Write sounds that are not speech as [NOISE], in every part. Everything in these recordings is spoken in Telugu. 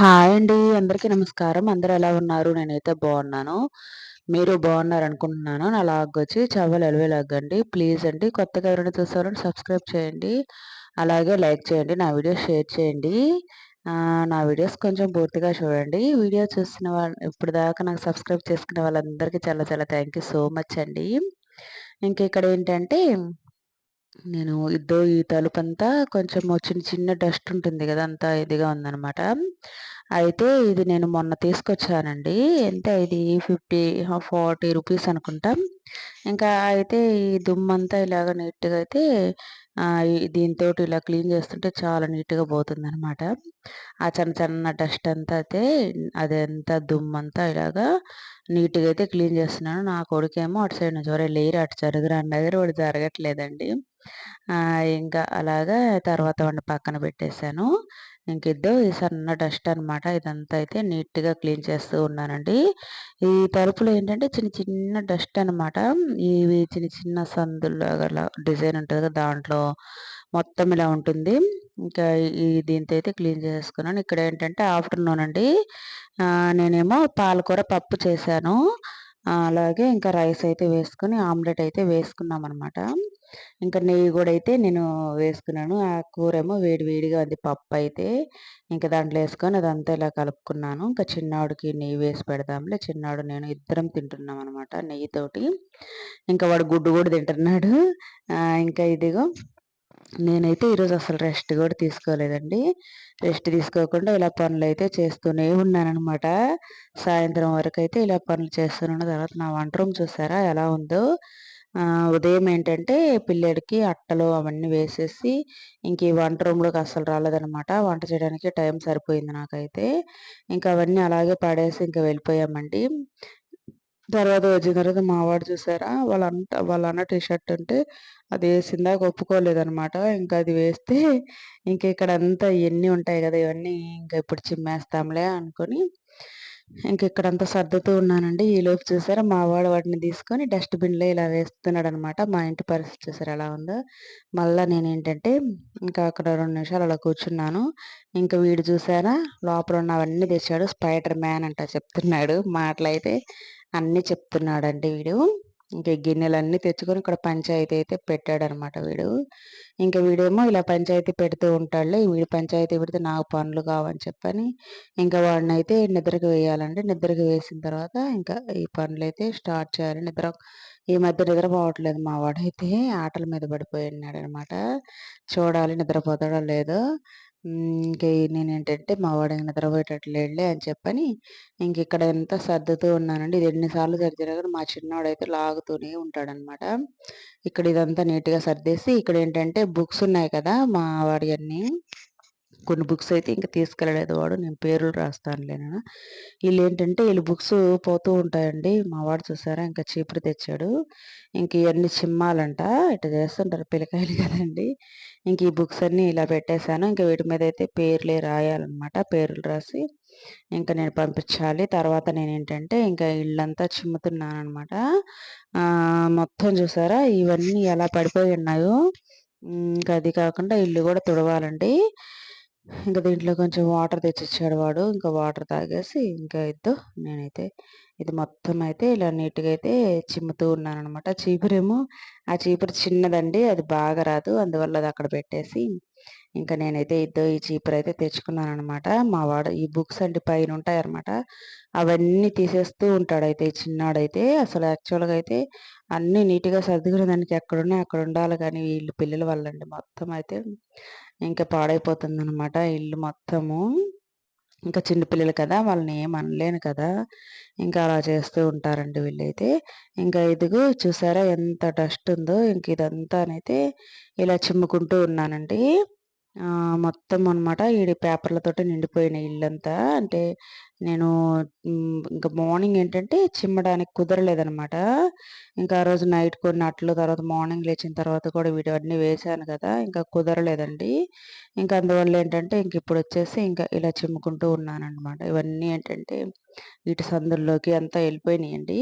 హాయ్ అండి. అందరికీ నమస్కారం. అందరూ ఎలా ఉన్నారు? నేనైతే బాగున్నాను. మీరు బాగున్నారనుకుంటున్నాను. నా లాగొచ్చి చవ్వలు ఎలవేలాగండి. ప్లీజ్ అండి కొత్తగా ఎవరైనా చూస్తారని సబ్స్క్రైబ్ చేయండి. అలాగే లైక్ చేయండి. నా వీడియోస్ షేర్ చేయండి. నా వీడియోస్ కొంచెం పూర్తిగా చూడండి. వీడియో చూసిన వాళ్ళు ఇప్పటిదాకా నాకు సబ్స్క్రైబ్ చేసుకున్న వాళ్ళందరికీ చాలా చాలా థ్యాంక్ యూ సో మచ్ అండి. ఇంక ఇక్కడ ఏంటంటే నేను ఇద్దో ఈ తలుపంతా కొంచెం చిన్న చిన్న డస్ట్ ఉంటుంది కదా! అంతా ఇదిగా ఉందనమాట. అయితే ఇది నేను మొన్న తీసుకొచ్చానండి. ఎంత ఇది ఫిఫ్టీ ఫార్టీ రూపీస్ అనుకుంటా. ఇంకా అయితే ఈ దుమ్మంతా ఇలాగ నీట్‌గా అయితే దీంతో ఇలా క్లీన్ చేస్తుంటే చాలా నీట్‌గా పోతుందనమాట. ఆ చిన్న చిన్న డస్ట్ అంతా అయితే అదంతా దుమ్మంతా ఇలాగా నీట్‌గా అయితే క్లీన్ చేస్తున్నాను. నా కొడుకేమో అటు సైడ్ నుంచి వరే లేరు అటు జరుగురా" అన్నది వాడు జరగట్లేదండి. ఇంకా అలాగా తర్వాత వాడిని పక్కన పెట్టేశాను. ఇంకిద్దో ఈ సన్న డస్ట్ అనమాట. ఇదంతా అయితే నీట్‌గా క్లీన్ చేస్తూ ఉన్నానండి. ఈ తలుపులో ఏంటంటే చిన్న చిన్న డస్ట్ అనమాట. ఇవి చిన్న చిన్న సందులాగా డిజైన్ ఉంటుంది కదా! దాంట్లో మొత్తం ఇలా ఉంటుంది. ఇంకా ఈ దీంతో అయితే క్లీన్ చేసుకున్నాను ఇక్కడ ఏంటంటే ఆఫ్టర్‌నూన్ అండి. నేనేమో పాలకూర పప్పు చేశాను. అలాగే ఇంకా రైస్ అయితే వేసుకొని ఆమ్లెట్ అయితే వేసుకున్నామనమాట. ఇంకా నెయ్యి కూడా అయితే నేను వేసుకున్నాను. ఆ కూరేమో వేడి వేడిగా ఉంది పప్పు అయితే. ఇంకా దాంట్లో వేసుకొని అదంతా ఇలా కలుపుకున్నాను. ఇంకా చిన్నవాడికి నెయ్యి వేసి పెడదాంలే చిన్నవాడు నేను ఇద్దరం తింటున్నాం అనమాట నెయ్యితోటి. ఇంకా వాడు గుడ్డు కూడా తింటున్నాడు. ఇంకా ఇదిగో నేనైతే ఈరోజు అసలు రెస్ట్ కూడా తీసుకోలేదండి. రెస్ట్ తీసుకోకుండా ఇలా పనులు అయితే చేస్తూనే ఉన్నానమాట సాయంత్రం వరకు అయితే ఇలా పనులు చేస్తున్నాను. తర్వాత నా వంట రూమ్ చూసారా ఎలా ఉందో. ఉదయం ఏంటంటే పిల్లడికి అట్టలు అవన్నీ వేసేసి ఇంక ఈ వంట రూమ్‌లోకి అస్సలు రాలేదనమాట. వంట చేయడానికి టైం సరిపోయింది నాకైతే. ఇంకా అవన్నీ అలాగే పడేసి ఇంకా వెళ్ళిపోయామండి. తర్వాత వచ్చిన తర్వాత మావాడు చూసారా వాళ్ళంతా వాళ్ళన్న టీ షర్ట్ ఉంటే అది వేసిందాక ఒప్పుకోలేదనమాట. ఇంకా అది వేస్తే ఇంక ఇక్కడంతా ఇవన్నీ ఉంటాయి కదా! ఇవన్నీ ఇంకా ఇప్పుడు చిమ్మేస్తాంలే అనుకొని ఇంక ఇక్కడంతా సర్దుతూ ఉన్నానండి. ఈలోపు చూసారా మా వాడు వాటిని తీసుకొని డస్ట్‌బిన్‌లో ఇలా వేస్తున్నాడు అనమాట మా ఇంటి పరిస్థితి చూసారా ఎలా ఉందో. మళ్ళా నేనేంటంటే ఇంకా అక్కడ రెండు నిమిషాలు అలా కూర్చున్నాను. ఇంకా వీడు చూసారా లోపల ఉన్నవన్నీ తెచ్చాడు. స్పైడర్ మ్యాన్ అంట చెప్తున్నాడు. మాటలైతే అన్నీ చెప్తున్నాడండి వీడు. ఇంకా గిన్నెలన్నీ తెచ్చుకొని ఇక్కడ పంచాయతీ అయితే పెట్టాడనమాట వీడు. ఇంకా వీడేమో ఇలా పంచాయతీ పెడుతూ ఉంటాడులే. వీడు పంచాయతీ పెడితే నాకు పనులు కావని చెప్పని ఇంకా వాడినైతే నిద్రకు వేయాలండి. నిద్రకు వేసిన తర్వాత ఇంకా ఈ పనులైతే స్టార్ట్ చేయాలి. నిద్ర ఈ మధ్య నిద్రపోవట్లేదు మా వాడైతే ఆటల మీద పడిపోయినాడనమాట. చూడాలి నిద్రపోతాడో లేదో. ఇంకా నేను ఏంటంటే మా వాడు నిద్రపోయేటట్టు లేడులే అని చెప్పని ఇంక ఇక్కడ ఎంత సర్దుతూ ఉన్నానండి. ఇది ఎన్నిసార్లు సర్దినా కానీ మా చిన్నవాడైతే లాగుతూనే ఉంటాడనమాట. ఇక్కడ ఇదంతా నీట్‌గా సర్దేసి ఇక్కడ ఏంటంటే బుక్స్ ఉన్నాయి కదా! మా వాడి అన్నీ కొన్ని బుక్స్ అయితే ఇంక తీసుకెళ్ళలేదు వాడు. నేను పేర్లు రాస్తానులేనా వీళ్ళు ఏంటంటే వీళ్ళు బుక్స్ పోతూ ఉంటాయండి. మా వాడు చూసారా ఇంకా చీపురు తెచ్చాడు. ఇంక ఇవన్నీ చిమ్మాలంట. ఇట్లా చేస్తుంటారు పిల్లకాయలు కదండి ఇంక ఈ బుక్స్ అన్నీ ఇలా పెట్టేశాను. ఇంకా వీటి మీద అయితే పేర్లే రాయాలన్నమాట. పేర్లు రాసి ఇంకా నేను పంపించాలి. తర్వాత నేనేంటంటే ఇంకా ఇళ్ళంతా చిమ్ముతున్నాను అనమాట మొత్తం చూసారా ఇవన్నీ ఎలా పడిపోయి ఉన్నాయో. ఇంకా అది కాకుండా ఇల్లు కూడా తుడవాలండి. ఇంకా దీంట్లో కొంచెం వాటర్ తెచ్చిచ్చాడు వాడు. ఇంకా వాటర్ తాగేసి ఇంకా ఇద్దో నేనైతే ఇది మొత్తం అయితే ఇలా నీట్‌గా అయితే చిమ్ముతూ ఉన్నాననమాట. చీపురేమో ఆ చీపురు చిన్నదండి. అది బాగా రాదు. అందువల్ల అది అక్కడ పెట్టేసి ఇంకా నేనైతే ఇద్దో ఈ చీపురు అయితే తెచ్చుకున్నాననమాట. మా వాడు ఈ బుక్స్ అంటే పైన ఉంటాయన్నమాట. అవన్నీ తీసేస్తూ ఉంటాడైతే ఈ చిన్నాడైతే. అసలు యాక్చువల్‌గా అయితే అన్నీ నీట్‌గా సర్దుకునే దానికి ఎక్కడున్నా అక్కడ ఉండాలి కానీ వీళ్ళు పిల్లల వల్లండి మొత్తం అయితే ఇంకా పాడైపోతుందనమాట ఇల్లు మొత్తము. ఇంకా చిన్నపిల్లలు కదా! వాళ్ళని ఏమనలేను అనలేను కదా! ఇంకా అలా చేస్తూ ఉంటారండి వీళ్ళైతే. ఇంకా ఇదిగో చూసారా ఎంత డస్ట్ ఉందో ఇంక ఇదంతానైతే ఇలా చిమ్ముకుంటూ ఉన్నానండి. మొత్తం అనమాట ఈడి పేపర్లతోటి నిండిపోయిన ఇల్లంతా. అంటే నేను ఇంకా మార్నింగ్ ఏంటంటే చిమ్మడానికి కుదరలేదనమాట. ఇంకా ఆ రోజు నైట్ కొన్ని అట్లు తర్వాత మార్నింగ్ లేచిన తర్వాత కూడా వీటివన్నీ వేశాను కదా! ఇంకా కుదరలేదండి. ఇంకా అందువల్ల ఏంటంటే ఇంక ఇప్పుడు వచ్చేసి ఇంకా ఇలా చిమ్ముకుంటూ ఉన్నాననమాట. ఇవన్నీ ఏంటంటే ఇటు సందుల్లోకి అంతా వెళ్ళిపోయినాయండి.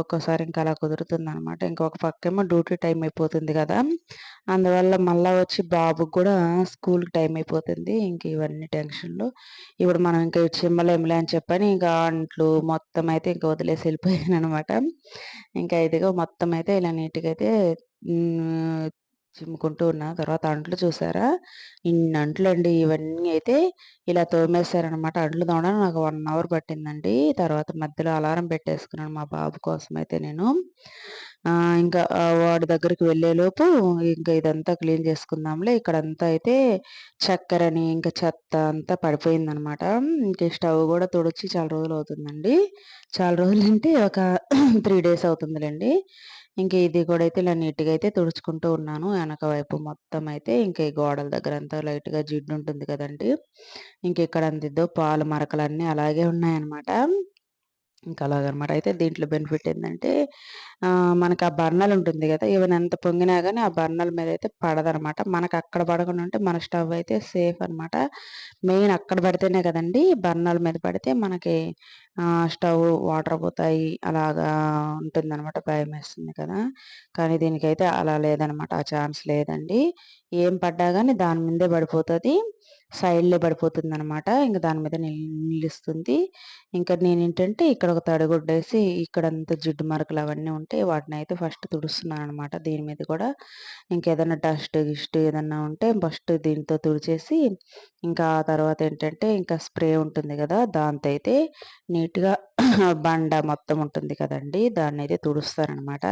ఒక్కోసారి ఇంకా అలా కుదురుతుంది అనమాట ఇంకొక పక్కేమో డ్యూటీ టైం అయిపోతుంది కదా! అందువల్ల మళ్ళా వచ్చి బాబుకి కూడా స్కూల్‌కి టైం అయిపోతుంది. ఇంక ఇవన్నీ టెన్షన్‌లు. ఇప్పుడు మనం ఇంకా చిమ్మలేంలే అని చెప్పని ఇంకా అంట్లు మొత్తం అయితే ఇంకా వదిలేసి వెళ్ళిపోయాను అనమాట ఇంకా ఇదిగో మొత్తం అయితే ఇలా నీట్‌గా అయితే చిమ్ముకుంటూ ఉన్నా. తర్వాత అంట్లు చూసారా? ఇన్ని అంట్లండి. ఇవన్నీ అయితే ఇలా తోమేశారనమాట. అంట్లు తోమడం నాకు వన్ అవర్ పట్టిందండి. తర్వాత మధ్యలో అలారం పెట్టేసుకున్నాను మా బాబు కోసం అయితే నేను. ఇంకా వాడి దగ్గరికి వెళ్ళేలోపు ఇంకా ఇదంతా క్లీన్ చేసుకుందాంలే. ఇక్కడంతా అయితే చక్కెరని, ఇంకా చెత్త అంతా పడిపోయిందనమాట. ఇంకా స్టవ్ కూడా తుడిచి చాలా రోజులు అవుతుందండి. చాలా రోజులు అంటే ఒక [CLEARS THROAT] త్రీ డేస్ అవుతుందిలేండి ఇంక ఇది కూడా అయితే ఇలా నీట్‌గా అయితే తుడుచుకుంటూ ఉన్నాను. వెనక వైపు మొత్తం అయితే ఇంక ఈ గోడల దగ్గర అంతా లైట్‌గా జిడ్డు ఉంటుంది కదండీ! ఇంక ఇక్కడ అంతిద్దో పాలు మరకలన్నీ అలాగే ఉన్నాయన్నమాట. ఇంకా అలాగనమాట. అయితే దీంట్లో బెనిఫిట్ ఏందంటే మనకు ఆ బర్నల్ ఉంటుంది కదా! ఈవెన్ ఎంత పొంగినా కానీ ఆ బర్నల్ మీద అయితే పడదనమాట. మనకు అక్కడ పడకుండా ఉంటే మన స్టవ్ అయితే సేఫ్ అనమాట. మెయిన్ అక్కడ పడితేనే కదండీ! బర్నల్ మీద పడితే మనకి స్టవ్ వాటర్ పోతాయి. అలాగా ఉంటుందనమాట. భయమేస్తుంది కదా! కానీ దీనికైతే అలా లేదనమాట. ఆ ఛాన్స్ లేదండి. ఏం పడ్డా కానీ దాని మీదే పడిపోతది. సైడ్‌లో పడిపోతుందనమాట. ఇంకా దాని మీద నిలుస్తుంది. ఇంకా నేనేంటంటే ఇక్కడ ఒక తడిగుడ్డేసి ఇక్కడంతా జిడ్డు మరకలు అవన్నీ ఉంటే అయితే ఫస్ట్ తుడుస్తున్నాను అనమాట దీని మీద కూడా ఇంకేదైనా డస్ట్, గిస్ట్ ఏదన్నా ఉంటే ఫస్ట్ దీంతో తుడిచేసి ఇంకా తర్వాత ఏంటంటే ఇంకా స్ప్రే ఉంటుంది కదా! దాంతో అయితే నీట్‌గా [CLEARS THROAT] బండ మొత్తం ఉంటుంది కదండి దాన్ని అయితే తుడుస్తాననమాట.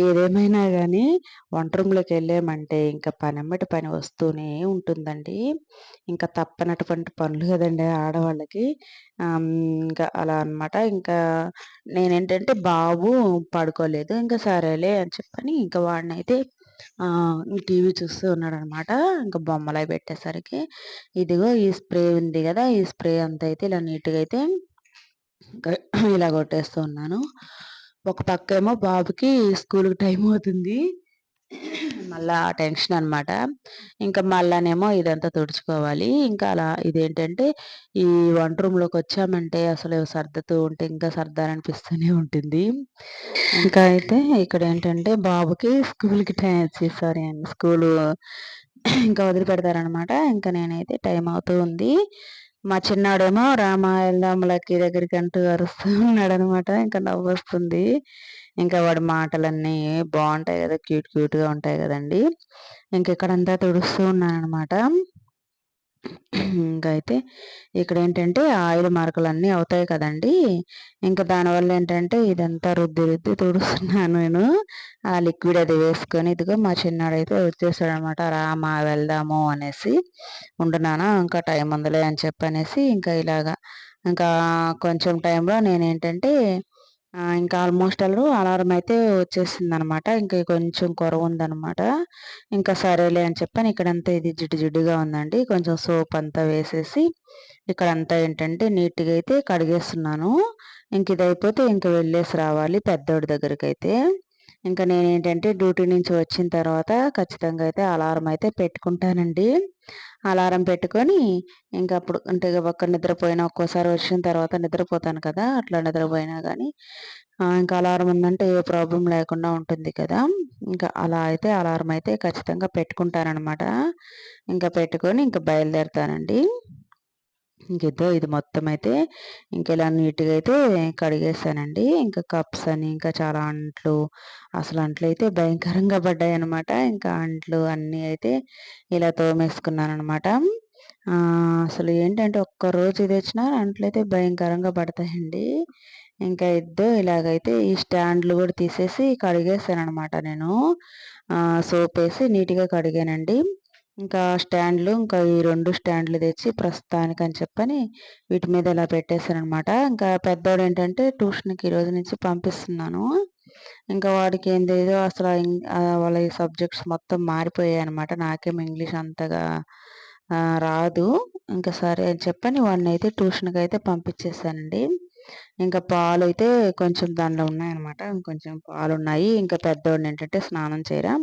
ఏదేమైనా కానీ వంట రూమ్‌లోకి వెళ్ళామంటే ఇంకా పనమ్మటి పని వస్తూనే ఉంటుందండి. ఇంకా తప్పనటువంటి పనులు కదండి ఆడవాళ్ళకి. ఇంకా అలా అనమాట. ఇంకా నేనేంటంటే బాబు పడుకోలేదు. ఇంకా సరేలే అని చెప్పని ఇంకా వాడినైతే టీవీ చూస్తూ ఉన్నాడనమాట. ఇంకా బొమ్మలవి పెట్టేసరికి ఇదిగో ఈ స్ప్రే ఉంది కదా! ఈ స్ప్రే అంతా అయితే ఇలా నీట్‌గా అయితే [CLEARS THROAT] ఇలా కొట్టేస్తూ ఉన్నాను. ఒక పక్కేమో బాబుకి స్కూల్‌కి టైం అవుతుంది. మళ్ళా టెన్షన్ అనమాట. ఇంకా మళ్ళానేమో ఇదంతా తుడుచుకోవాలి. ఇంకా అలా ఇదేంటంటే ఈ వంట రూమ్లోకి వచ్చామంటే అసలు సర్దుతూ ఉంటే ఇంకా సర్దాలనిపిస్తూనే ఉంటుంది. ఇంకా అయితే ఇక్కడ ఏంటంటే బాబుకి స్కూల్‌కి టైం సారీ అండి స్కూలు ఇంకా వదిలిపెడతారనమాట. ఇంకా నేనైతే టైం అవుతూ ఉంది. మా చిన్నాడేమో రామ వెళ్దాం దగ్గరికి అంటూ అరుస్తూ ఉన్నాడనమాట. ఇంకా నవ్వు వస్తుంది ఇంకా వాడి మాటలన్నీ బాగుంటాయి కదా క్యూట్ క్యూట్‌గా ఉంటాయి కదండి ఇంక ఇక్కడంతా తుడుస్తూ ఉన్నానమాట ఇంకా అయితే ఇక్కడ ఏంటంటే ఆయిల్ మరకలన్నీ అవుతాయి కదండీ! ఇంకా దానివల్ల ఏంటంటే ఇదంతా రుద్ది రుద్ది తుడుస్తున్నాను నేను. ఆ లిక్విడ్ అది వేసుకొని ఇదిగో మా చిన్నాడైతే వచ్చేసాడనమాట. రామా వెళ్దాము అనేసి. ఉండు ఇంకా టైం ఉందిలే అని చెప్పనేసి ఇంకా ఇలాగా ఇంకా కొంచెం టైంలో నేనేంటంటే ఇంకా ఆల్మోస్ట్ ఆల్ అలారం అయితే వచ్చేసింది అనమాట ఇంకా కొంచెం కొరవ ఉందనమాట ఇంకా సరేలే అని చెప్పాను ఇక్కడంతా ఇది జిడ్డు జిడ్డుగా ఉందండి. కొంచెం సోప్ అంతా వేసేసి ఇక్కడంతా ఏంటంటే నీట్‌గా అయితే కడిగేస్తున్నాను. ఇంక ఇదయిపోతే ఇంక వెళ్ళేసి రావాలి పెద్దోడి దగ్గరికైతే. ఇంకా నేనేంటంటే డ్యూటీ నుంచి వచ్చిన తర్వాత ఖచ్చితంగా అయితే అలారం అయితే పెట్టుకుంటానండి. అలారం పెట్టుకొని ఇంకా అప్పుడు అంటే ఒక్క నిద్రపోయినా ఒక్కోసారి వచ్చిన తర్వాత నిద్రపోతాను కదా! అట్లా నిద్రపోయినా కానీ ఇంకా అలారం ఉందంటే ఏ ప్రాబ్లమ్ లేకుండా ఉంటుంది కదా! ఇంకా అలా అయితే అలారం అయితే ఖచ్చితంగా పెట్టుకుంటానమాట ఇంకా పెట్టుకొని ఇంకా బయలుదేరుతానండి. ఇంకేదో ఇది మొత్తం అయితే ఇంకిలా నీట్‌గా అయితే కడిగేసానండి. ఇంకా కప్స్ అని ఇంకా చాలా అంట్లు అసలు అంట్లు అయితే భయంకరంగా పడ్డాయి అనమాట ఇంకా అంట్లు అన్నీ అయితే ఇలా తోమేసుకున్నాననమాట. అసలు ఏంటంటే ఒక్కరోజు అంట్లు అయితే భయంకరంగా పడతాయండి. ఇంకా ఇద్దో ఇలాగైతే ఈ స్టాండ్‌లు కూడా తీసేసి కడిగేసాననమాట నేను. సోప్ వేసి నీట్‌గా కడిగానండి. ఇంకా స్టాండ్‌లు ఇంకా ఈ రెండు స్టాండ్‌లు తెచ్చి ప్రస్తుతానికి అని చెప్పని వీటి మీద ఇలా పెట్టేసాననమాట. ఇంకా పెద్దోడేంటంటే ట్యూషన్‌కి ఈరోజు నుంచి పంపిస్తున్నాను. ఇంకా వాడికి ఏందేదో అసలు వాళ్ళ ఈ సబ్జెక్ట్స్ మొత్తం మారిపోయాయనమాట. నాకేం ఇంగ్లీష్ అంతగా రాదు. ఇంకా సరే అని చెప్పని వాడిని అయితే ట్యూషన్కి అయితే పంపించేసానండి. ఇంకా పాలు అయితే కొంచెం దానిలో ఉన్నాయన్నమాట. ఇంకొంచెం పాలున్నాయి. ఇంకా పెద్దోడినేంటంటే స్నానం చేయరా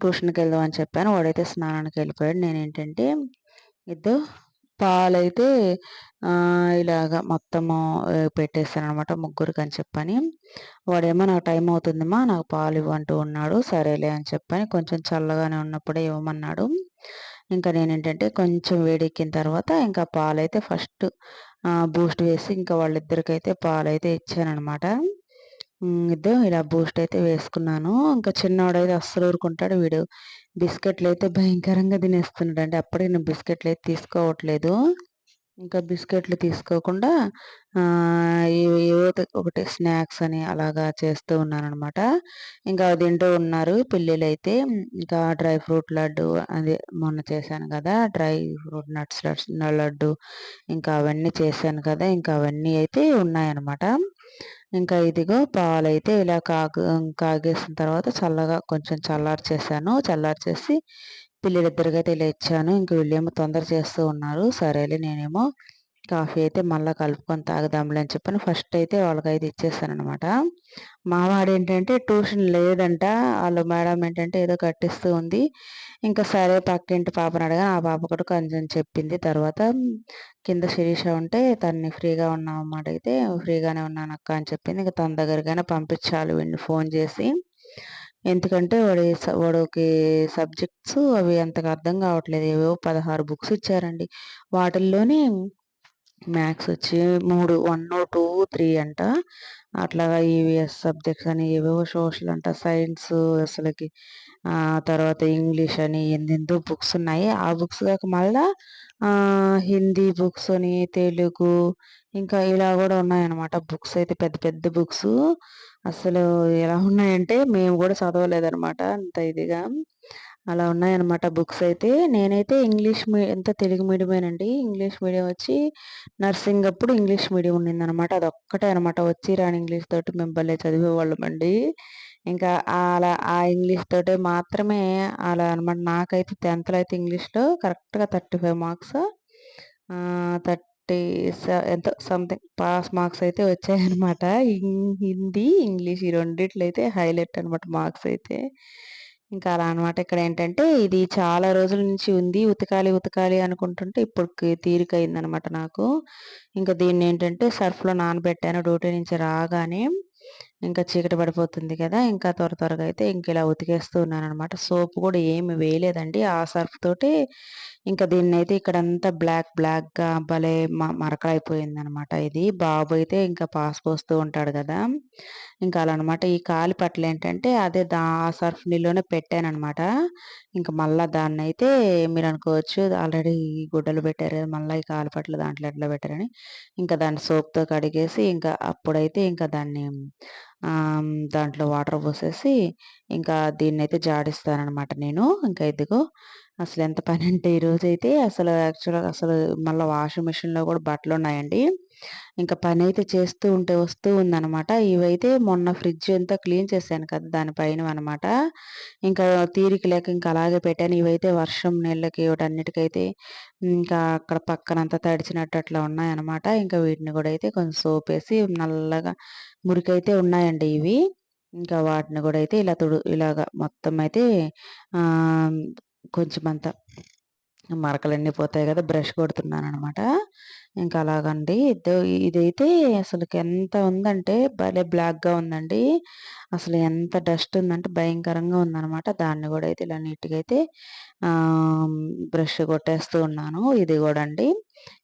ట్యూషన్‌కెళ్దాం అని చెప్పాను. వాడైతే స్నానానికి వెళ్ళిపోయాడు. నేను ఏంటంటే ఇద్దరు పాలైతే ఇలాగ మొత్తము అనమాట ముగ్గురికి అని చెప్పని వాడేమో నాకు టైం అవుతుందమ్మా నాకు పాలు ఇవ్వంటూ ఉన్నాడు సరేలే అని చెప్పని కొంచెం చల్లగానే ఉన్నప్పుడే ఇవ్వమన్నాడు ఇంకా నేనేంటంటే కొంచెం వేడెక్కిన తర్వాత ఇంకా పాలైతే ఫస్ట్ బూస్ట్ వేసి ఇంకా వాళ్ళిద్దరికైతే పాలైతే ఇచ్చానమాట ఇద్దో ఇలా బూస్ట్ అయితే వేసుకున్నాను. ఇంకా చిన్నవాడైతే అస్సలు ఊరుకుంటాడు వీడు. బిస్కెట్లు అయితే భయంకరంగా తినేస్తున్నాడు అంటే అప్పుడే నేను బిస్కెట్లు అయితే తీసుకోవట్లేదు. ఇంకా బిస్కెట్లు తీసుకోకుండా ఏవో ఒకటి స్నాక్స్ అని అలాగా చేస్తూ ఉన్నానమాట ఇంకా తింటూ ఉన్నారు పిల్లలు అయితే ఇంకా డ్రై ఫ్రూట్ లడ్డు అదే మొన్న చేశాను కదా డ్రై ఫ్రూట్ నట్స్ లడ్డు ఇంకా అవన్నీ చేశాను కదా ఇంకా అవన్నీ అయితే ఉన్నాయన్నమాట. ఇంకా ఇదిగో పాలైతే ఇలా కాగు కాగేసిన తర్వాత చల్లగా కొంచెం చల్లారు చేశాను చల్లారు చేసి పిల్లలిద్దరికైతే ఇలా ఇచ్చాను ఇంక వీళ్ళేమో తొందర చేస్తూ ఉన్నారు. సరేలే నేనేమో కాఫీ అయితే మళ్ళీ కలుపుకొని తాగుదాంలే అని చెప్పని ఫస్ట్ అయితే వాళ్ళకైతే అయితే అనమాట మావాడు ఏంటంటే ట్యూషన్ లేదంట. వాళ్ళు మేడం ఏంటంటే ఏదో కట్టిస్తూ ఉంది. ఇంకా సరే పక్కింటి పాపను అడగా ఆ పాప కూడా కొంచెం చెప్పింది. తర్వాత కింద శిరీష ఉంటే తన్ని ఫ్రీగా ఉన్నామన్నమాట అయితే ఫ్రీగానే ఉన్నాను అక్క అని చెప్పింది. ఇంకా తన దగ్గరికైనా పంపించాలి వీడిని ఫోన్ చేసి. ఎందుకంటే వాడి వాడికి సబ్జెక్ట్స్ అవి అంతగా అర్థం కావట్లేదు. ఏవో పదహారు బుక్స్ ఇచ్చారండి. వాటిల్లోని మ్యాథ్స్ వచ్చి మూడు వన్ టూ త్రీ అంట. అట్లాగా ఈవీఎస్ సబ్జెక్ట్స్ అని ఏవేవో సోషల్ అంట సైన్స్ అసలుకి. తర్వాత ఇంగ్లీష్ అని ఎందెందో బుక్స్ ఉన్నాయి. ఆ బుక్స్ కాక మళ్ళా హిందీ బుక్స్ అని తెలుగు ఇంకా ఇలా కూడా ఉన్నాయన్నమాట. బుక్స్ అయితే పెద్ద పెద్ద బుక్స్. అసలు ఎలా ఉన్నాయంటే మేము కూడా చదవలేదనమాట అంత ఇదిగా. అలా ఉన్నాయన్నమాట బుక్స్ అయితే. నేనైతే ఇంగ్లీష్ మీడియం ఎంత తెలుగు మీడియమేనండి ఇంగ్లీష్ మీడియం వచ్చి నర్సింగ్ అప్పుడు ఇంగ్లీష్ మీడియం ఉండిందనమాట అదొక్కటే అనమాట వచ్చి రాని ఇంగ్లీష్ తోటి మేము భలే చదివేవాళ్ళం అండి ఇంకా అలా ఆ ఇంగ్లీష్ తోటే మాత్రమే అలా అనమాట నాకైతే టెన్త్లో అయితే ఇంగ్లీష్లో కరెక్ట్గా థర్టీ ఫైవ్ మార్క్స్. థర్టీ ఎంతో సంథింగ్ పాస్ మార్క్స్ అయితే వచ్చాయన్నమాట. హిందీ ఇంగ్లీష్ ఈ రెండిట్లో అయితే హైలైట్ అనమాట మార్క్స్ అయితే. ఇంకా అలా అనమాట ఇక్కడ ఏంటంటే ఇది చాలా రోజుల నుంచి ఉంది. ఉతకాలి ఉతకాలి అనుకుంటుంటే ఇప్పుడు తీరికైంది అనమాట నాకు. ఇంకా దీన్ని ఏంటంటే సర్ఫ్లో నానబెట్టాను. డ్యూటీ నుంచి రాగానే ఇంకా చీకటి పడిపోతుంది కదా! ఇంకా త్వర త్వరగా అయితే ఇంక ఇలా ఉతికేస్తూ ఉన్నాను అనమాట సోప్ కూడా ఏమి వేయలేదండి. ఆ సర్ఫ్ తోటి ఇంకా దీన్ని అయితే ఇక్కడంతా బ్లాక్ బ్లాక్గా భలే మరకలైపోయింది అనమాట ఇది. బాబు అయితే ఇంకా పాస్ పోస్తూ ఉంటాడు కదా. ఇంకా అలా అనమాట ఈ కాలి పట్టలు ఏంటంటే అదే దా సర్ఫ్ నీళ్ళలోనే పెట్టానమాట ఇంకా మళ్ళీ దాన్ని అయితే మీరు అనుకోవచ్చు ఆల్రెడీ గుడ్డలు పెట్టారు మళ్ళీ ఈ కాలి పట్టలు దాంట్లో ఎట్లా పెట్టారని. ఇంకా దాన్ని సోప్తో కడిగేసి ఇంకా అప్పుడైతే ఇంకా దాన్ని దాంట్లో వాటర్ పోసేసి ఇంకా దీన్ని అయితే జాడిస్తానమాట నేను. ఇంకా ఇదిగో అసలు ఎంత పని అంటే ఈరోజు అయితే అసలు యాక్చువల్గా అసలు మళ్ళీ వాషింగ్ మిషన్లో కూడా బట్టలు ఉన్నాయండి. ఇంకా పని అయితే చేస్తూ ఉంటే వస్తూ ఉందనమాట ఇవైతే మొన్న ఫ్రిడ్జ్ అంతా క్లీన్ చేశాను కదా దానిపైన అనమాట ఇంకా తీరిక లేక ఇంకా అలాగే పెట్టాను. ఇవైతే వర్షం నీళ్ళకి వాటన్నిటికైతే ఇంకా అక్కడ పక్కనంతా తడిచినట్టు అట్లా ఉన్నాయన్నమాట. ఇంకా వీటిని కూడా అయితే కొంచెం సోప్ వేసి నల్లగా మురికైతే ఉన్నాయండి ఇవి. ఇంకా వాటిని కూడా అయితే ఇలా తుడు ఇలాగా మొత్తం అయితే కొంచెం అంత మరకలన్నీ పోతాయి కదా బ్రష్ కొడుతున్నాను అనమాట ఇంకా అలాగండి. ఇదైతే అసలు ఎంత ఉందంటే భలే బ్లాక్గా ఉందండి. అసలు ఎంత డస్ట్ ఉందంటే భయంకరంగా ఉందనమాట. దాన్ని కూడా అయితే ఇలా నీట్గా అయితే బ్రష్ కొట్టేస్తూ ఉన్నాను. ఇది కూడా అండి.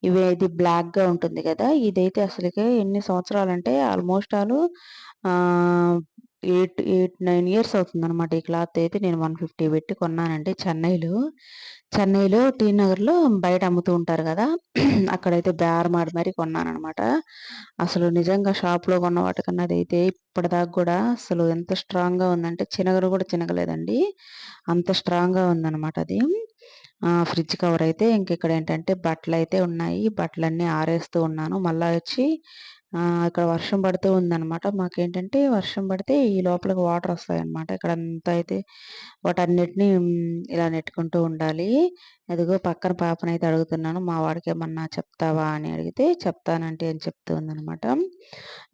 ఇవి ఇది బ్లాక్గా ఉంటుంది కదా ఇదైతే అసలుకే ఎన్ని సంవత్సరాలు అంటే almost all eight eight nine years అవుతుంది అనమాట ఈ క్లాత్ అయితే. నేను వన్ ఫిఫ్టీ పెట్టి కొన్నానండి చెన్నైలో. చెన్నైలో టీ నగర్లో బయట అమ్ముతూ ఉంటారు కదా. [CLEARS THROAT] అక్కడైతే బేరమాడి మరి కొన్నానమాట అసలు నిజంగా షాప్లో కొన్న వాటికన్నా అయితే ఇప్పటిదాకా కూడా అసలు ఎంత స్ట్రాంగ్గా ఉందంటే చినగరు కూడా చినగలేదండి. అంత స్ట్రాంగ్గా ఉందన్నమాట అది. ఫ్రిడ్జ్ కవర్ అయితే ఇంక ఇక్కడ ఏంటంటే బట్టలు అయితే ఉన్నాయి. బట్టలన్నీ ఆరేస్తూ ఉన్నాను. మళ్ళీ వచ్చి ఇక్కడ వర్షం పడుతూ ఉందనమాట మాకేంటంటే వర్షం పడితే ఈ లోపలికి వాటర్ వస్తాయన్నమాట. ఇక్కడ అంతా అయితే వాటన్నిటిని ఇలా నెట్టుకుంటూ ఉండాలి. అదిగో పక్కన పాపనైతే అడుగుతున్నాను మా వాడికి ఏమన్నా చెప్తావా? అని అడిగితే చెప్తానంటే అని చెప్తూ ఉందనమాట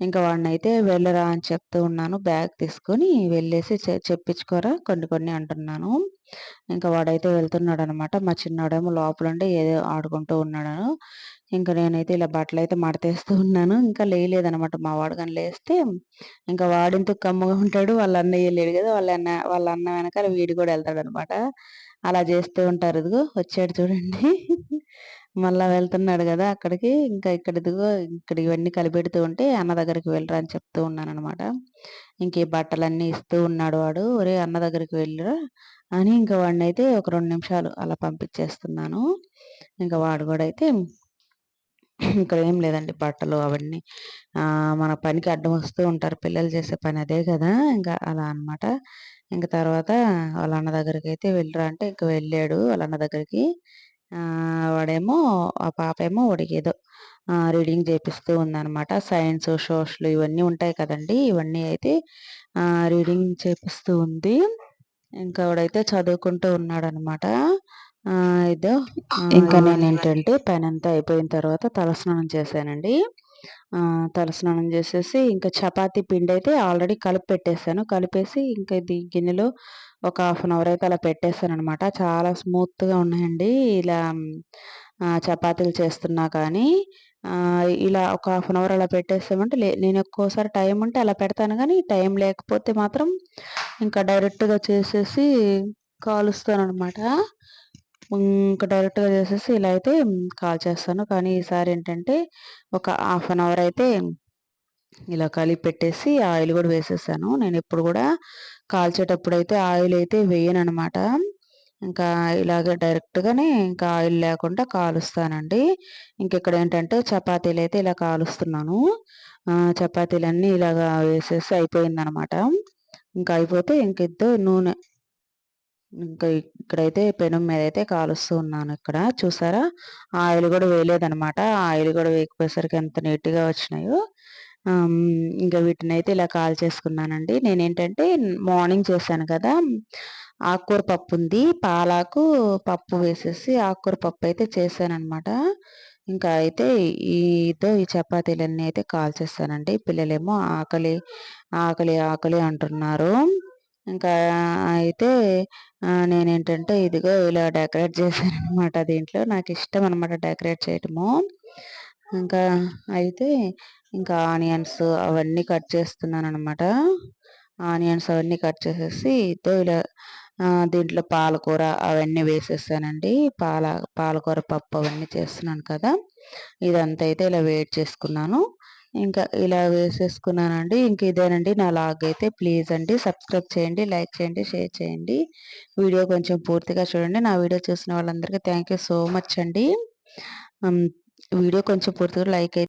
ఇంకా వాడినైతే వెళ్ళరా అని చెప్తూ ఉన్నాను. బ్యాగ్ తీసుకొని వెళ్ళేసి చెప్పించుకోరా కొన్ని కొన్ని అంటున్నాను. ఇంకా వాడైతే వెళ్తున్నాడు అనమాట మా చిన్నోడేమో లోపలుండి ఏదో ఆడుకుంటూ ఉన్నాడు. ఇంకా నేనైతే ఇలా బట్టలు అయితే మడతేస్తూ ఉన్నాను. ఇంకా లేయలేదనమాట. మా వాడు కానీ లేస్తే ఇంకా వాడింతకు కమ్మగా ఉంటాడు. వాళ్ళ అన్నయ్య లేడు కదా! వాళ్ళ అన్న వాళ్ళ అన్న వెనకాల వీడి కూడా వెళ్తాడు అనమాట అలా చేస్తూ ఉంటారు. ఇదిగో వచ్చాడు చూడండి. మళ్ళా వెళ్తున్నాడు కదా అక్కడికి. ఇంకా ఇక్కడ ఇదిగో ఇక్కడ ఇవన్నీ కలిపెడుతూ ఉంటే అన్న దగ్గరికి వెళ్ళరా అని చెప్తూ ఉన్నాను అనమాట ఇంక ఈ బట్టలన్నీ ఇస్తూ ఉన్నాడు వాడు. ఒరే అన్న దగ్గరికి వెళ్ళరా అని ఇంకా వాడిని అయితే ఒక రెండు నిమిషాలు అలా పంపించేస్తున్నాను. ఇంకా వాడు కూడా అయితే ఇక్కడ ఏం లేదండి బట్టలు అవన్నీ. మన పనికి అడ్డం వస్తూ ఉంటారు పిల్లలు చేసే పని అదే కదా! ఇంకా అలా అనమాట ఇంకా తర్వాత వాళ్ళ అన్న దగ్గరికి అయితే వెళ్ళరా అంటే ఇంక వెళ్ళాడు వాళ్ళ అన్న దగ్గరికి. వాడేమో ఆ పాప ఏమో వాడికి ఏదో రీడింగ్ చేపిస్తూ ఉందన్నమాట. సైన్స్ సోషల్ ఇవన్నీ ఉంటాయి కదండి. ఇవన్నీ అయితే రీడింగ్ చేపిస్తూ ఉంది. ఇంకా వాడైతే చదువుకుంటూ ఉన్నాడు అనమాట ఇదో ఇంకా నేను ఏంటంటే పని అంతా అయిపోయిన తర్వాత తలస్నానం చేశానండి. తలస్నానం చేసేసి ఇంకా చపాతీ పిండి అయితే ఆల్రెడీ కలిపి పెట్టేశాను కలిపేసి ఇంకా ఇది గిన్నెలో ఒక హాఫ్ అన్ అవర్ అయితే అలా పెట్టేశాను అనమాట చాలా స్మూత్గా ఉన్నాయండి. ఇలా చపాతీలు చేస్తున్నా కానీ ఇలా ఒక హాఫ్ అన్ అవర్ అలా పెట్టేసామంటే లే నేను ఒక్కోసారి టైం ఉంటే అలా పెడతాను కానీ టైం లేకపోతే మాత్రం ఇంకా డైరెక్ట్గా చేసేసి కాలుస్తాను అనమాట ఇంకా డైరెక్ట్గా చేసేసి ఇలా అయితే కాల్ చేస్తాను. కానీ ఈసారి ఏంటంటే ఒక హాఫ్ అన్ అవర్ అయితే ఇలా కలిపి పెట్టేసి ఆయిల్ కూడా వేసేసాను. నేను ఎప్పుడు కూడా కాల్చేటప్పుడు అయితే ఆయిల్ అయితే వేయను అనమాట ఇంకా ఇలాగ డైరెక్ట్గానే ఇంకా ఆయిల్ లేకుండా కాలుస్తానండి. ఇంకెక్కడ ఏంటంటే చపాతీలు అయితే ఇలా కాలుస్తున్నాను. చపాతీలన్నీ ఇలాగా వేసేసి అయిపోయిందనమాట. ఇంకా అయిపోతే ఇంక ఇద్దరు నూనె ఇంకా ఇక్కడైతే పెనం మీద అయితే కాలుస్తూ ఉన్నాను ఇక్కడ. చూసారా? ఆయిల్ కూడా వేయలేదనమాట ఆయిల్ కూడా వేయకపోయేసరికి ఎంత నీట్గా వచ్చినాయో. ఇంకా వీటిని అయితే ఇలా కాల్ చేసుకున్నానండి నేనేంటంటే మార్నింగ్ చేశాను కదా. ఆకుకూర పప్పు ఉంది. పాలాకు పప్పు వేసేసి ఆకుకూర పప్పు అయితే చేశానమాట ఇంకా అయితే ఈతో ఈ చపాతీలన్నీ అయితే కాల్ చేస్తానండి పిల్లలేమో ఆకలి ఆకలి ఆకలి అంటున్నారు. ఇంకా అయితే నేనేంటంటే ఇదిగో ఇలా డెకరేట్ చేశాను అనమాట దీంట్లో. నాకు ఇష్టం అనమాట డెకరేట్ చేయటము. ఇంకా అయితే ఇంకా ఆనియన్స్ అవన్నీ కట్ చేస్తున్నాను అనమాట ఆనియన్స్ అవన్నీ కట్ చేసేసి ఇదో ఇలా దీంట్లో పాలకూర అవన్నీ వేసేసానండి. పాల పాలకూర పప్పు అవన్నీ చేస్తున్నాను కదా. ఇదంతా అయితే ఇలా వేడి చేసుకున్నాను. ఇంకా ఇలా వేసేసుకున్నానండి. ఇంక ఇదేనండి నా లాగ్ అయితే. ప్లీజ్ అండి సబ్స్క్రైబ్ చేయండి లైక్ చేయండి షేర్ చేయండి. వీడియో కొంచెం పూర్తిగా చూడండి. నా వీడియో చూసిన వాళ్ళందరికీ థ్యాంక్ సో మచ్ అండి. వీడియో కొంచెం పూర్తిగా లైక్ అయితే